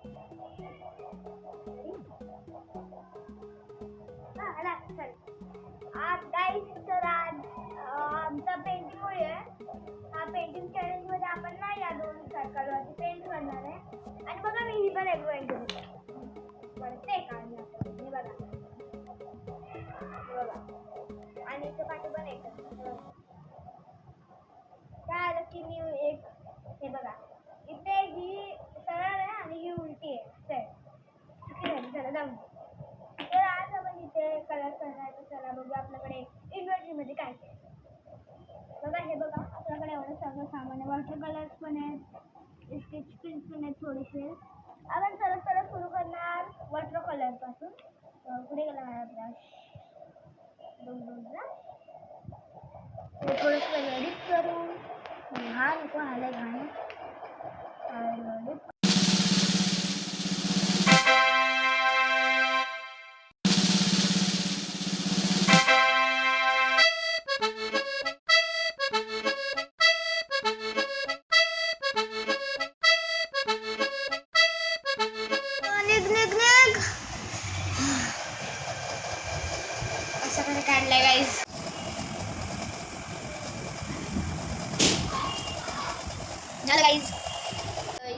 आज guys, तर आज आमचा पेंटिंग आहे. हा पेंटिंग चॅलेंजमध्ये आपण ना या दोन सर्कलवरती पेंट करणार आहे. आणि बघा मी ही पण एक ते बघा. बघा. आणि इथे पाठी पण एक आहे. काय आलं की मी एक हे बघा इथे ही सरळ आहे आणि ही उलटी आहे चल चुकी झाली चला जाऊन दे. तर आज आपण इथे कलर चला बघू आपल्याकडे inventory काय काय बघा हे बघा आपल्याकडे एवढं सगळं सामान आहे. वॉटर कलर्स पण आहेत स्केच पेन्स पण आहेत थोडेसे. आपण सरळ सरळ सुरू करणार वॉटर कलरपासून. कुठे गेला माझा ब्रश दोन दोन ब्रश थोडंसं एडिट करू. हा नको आलाय घाण. असं कसं गाईस झालं गाईज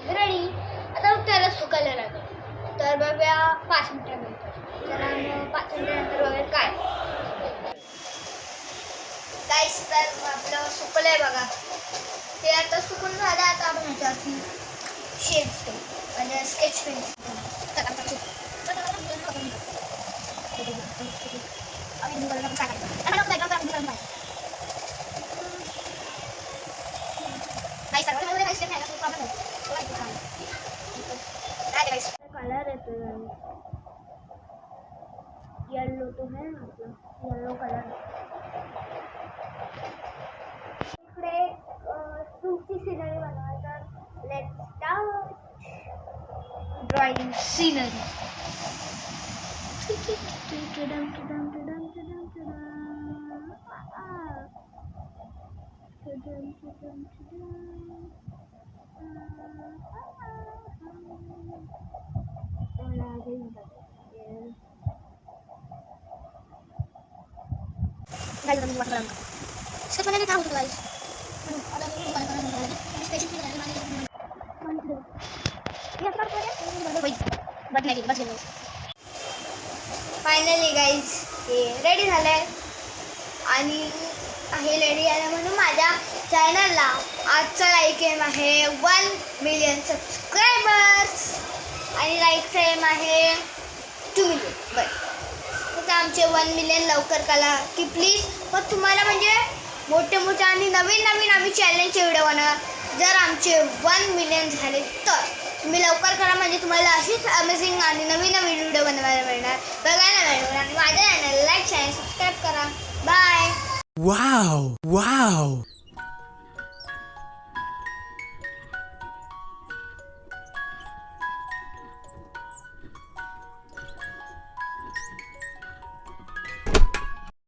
रेडी आता त्याला सुकायला लागेल. तर बघूया पाच मिनिटानंतर तर मग पाच मिनिटानंतर बघूया काय. गाईस तर आपलं सुकलंय बघा. ते आता सुकून झालं आता आपण ह्याच्यावरती शेड्स म्हणजे स्केच पेन्सिल कलर येतो येल्लो तो है आपला येल्लो कलर इकडे तुमची सिनरी बनवायचं let start drawing scenery guys अभी वाटर डालूँगा इसका बनाने का हो तो गाइस अगर इसको बनाना है तो स्पेशल से बनाने वाले ये अपना हो गया वही बट नहीं बस गया फायनली गाइस हे रेडी झालंय. आणि आहे लेडी आहे म्हणून माझ्या चॅनलला आजचा लाईक एम आहे. वन मिलियन सबस्क्रायबर्स आणि लाईकचा एम आहे टू मिलियन बस तर आमचे वन मिलियन लवकर करा. की प्लीज मग तुम्हाला म्हणजे मोठे मोठे आणि नवीन नवीन आम्ही चॅलेंजचे व्हिडिओ बनवणार. जर आमचे वन मिलियन झाले तर तुम्ही लवकर करा. म्हणजे तुम्हाला अशीच अमेझिंग आणि नवीन नवीन व्हिडिओ बनवायला मिळणार. बघायला मिळणार. आणि माझ्या चॅनल लाईक चॅनल सबस्क्राईब करा. Wow!